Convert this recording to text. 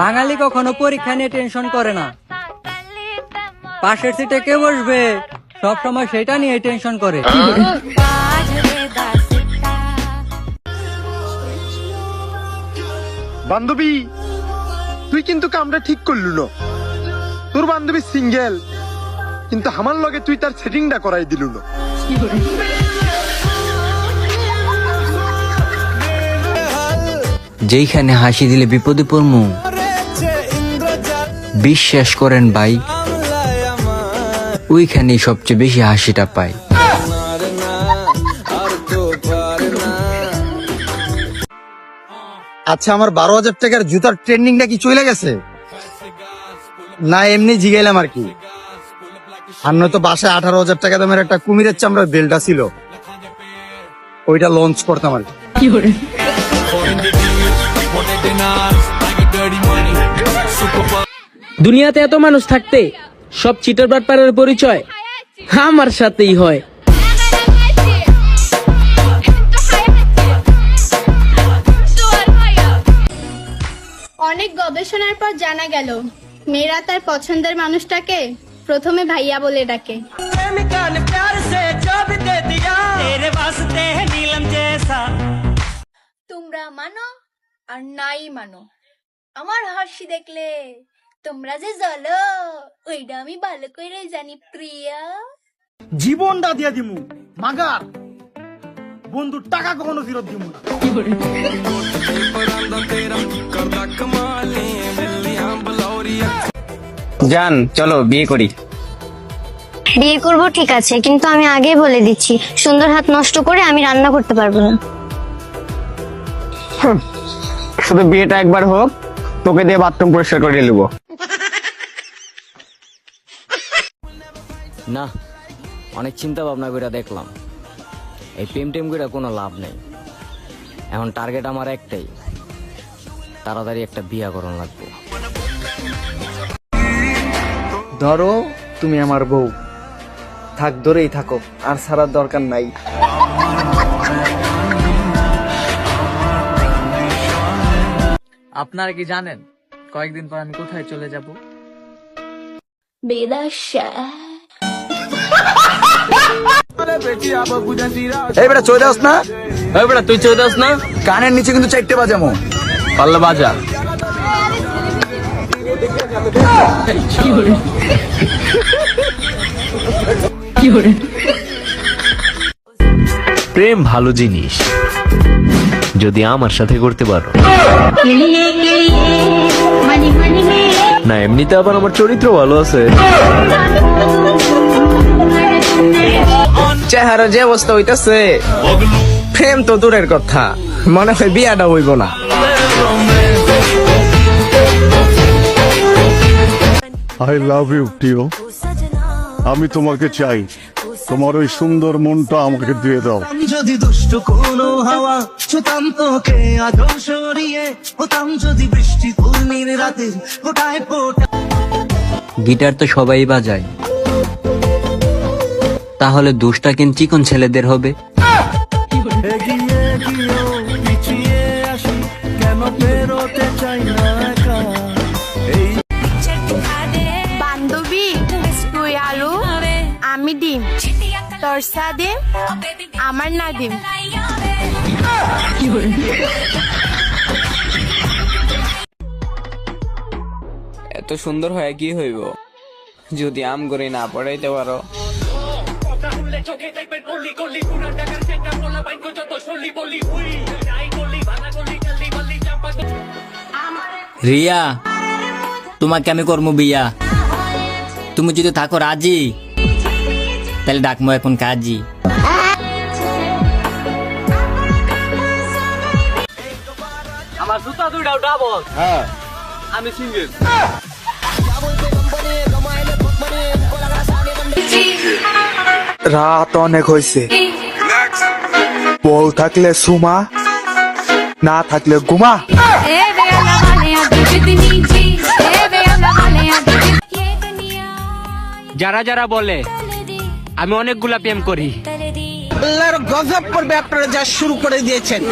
বাঙালি কখনো পরীক্ষা নিয়ে টেনশন করে না। পাশের সিটে কে বসবে? সব সময় সেটা নিয়ে টেনশন করে। বান্ধবী, তুই কিন্তু কামটা ঠিক করলু না। তোর বান্ধবী সিঙ্গেল কিন্তু আমার লগে তুই তার সেটিংটা করাই দিলু না। যেইখানে হাসি দিলে বিপদে পড়মু। বিশ্বাস করেন ভাই ওইখানেই সবচেয়ে বেশি হাসিটা পাই। আচ্ছা আমার বারো হাজার টাকার জুতার ট্রেন্ডিংটা কি চলে গেছে? না এমনি জিগাইলাম আর কি। আর নয়তো বাসায় আঠারো হাজার টাকা দামের একটা কুমিরের চামড়ার বেলটা ছিল। ওইটা লঞ্চ করতাম আর কি। দুনিয়াতে এত মানুষ থাকতে সব চিটার বাটপারের পরিচয় আমার সাথেই হয়। অনেক গবেষণার পর জানা গেল মেয়েরা তার পছন্দের মানুষটাকে প্রথমে ভাইয়া বলে ডাকে। তোমরা মানো আর নাই মানো। আমার হাসি দেখলে তোমরা যে জ্বলো ওইটা আমি ভালো করে জানি প্রিয়া। জীবনটা দিয়ে দিমু মাগার। বন্ধুর টাকা কখনো ফেরত দিমু না। জান চলো বিয়ে করি। বিয়ে করব ঠিক আছে কিন্তু আমি আগেই বলে দিচ্ছি সুন্দর হাত নষ্ট করে আমি রান্না করতে পারব না। শুধু বিয়েটা একবার হোক তোকে দিয়ে বাথরুম পরিষ্কার করে নেব। না অনেক চিন্তা ভাবনা করে দেখলাম। এই প্রেম টেম করে কোনো লাভ নেই। এখন টার্গেট আমার একটাই তাড়াতাড়ি একটা বিয়া করণ লাগবে। ধরো তুমি আমার বউ। থাক ধরেই থাকো আর ছাড়ার দরকার নাই। আপনারা কি জানেন? কয়েকদিন পর আমি কোথায় চলে যাব? এই বেটা চলে যাস না? বেটা তুই চৌদাস না? কানের নিচে কিন্তু চারটে বাজামো পাল্লা বাজা প্রেম ভালো জিনিস। যদি আমার সাথে করতে পারো। না এমনিতে আবার আমার চরিত্র ভালো আছে। চেহারা যে অবস্থা হইতাছে প্রেম তো দূরের কথা। মনে হয় বিয়াটা হইব না। আই লাভ ইউ টিও আমি তোমাকে চাই। তোমার ওই সুন্দর মনটা আমাকে দিয়ে দাও। যদি দুষ্ট কোনো হাওয়া ছুতাম তোকে আদৌ সরিয়ে হতাম যদি বৃষ্টি পূর্ণির রাতে ফোটায় ফোটা গিটার তো সবাই বাজায়। তাহলে দোষটা কেন চিকন ছেলেদের হবে? বান্ধবী তুই আলু আমি ডিম। তোর সাদে আমার না ডিম এত সুন্দর হয় কি হইব? যদি আম করে না পড়াইতে পারো। রিয়া তোমাকে আমি করব বিয়া। তুমি যদি থাকো রাজি তাহলে ডাকমো এখন কাজী আমার জুতা দুইটাও ডাবল হ্যাঁ। আমি সিঙ্গেল রাত অনেক হয়েছে বউ থাকলে সুমা না থাকলে গুমা। যারা যারা বলে আমি অনেকগুলা প্রেম করি। আল্লাহর গজব করবে আপনারা যা শুরু করে দিয়েছেন।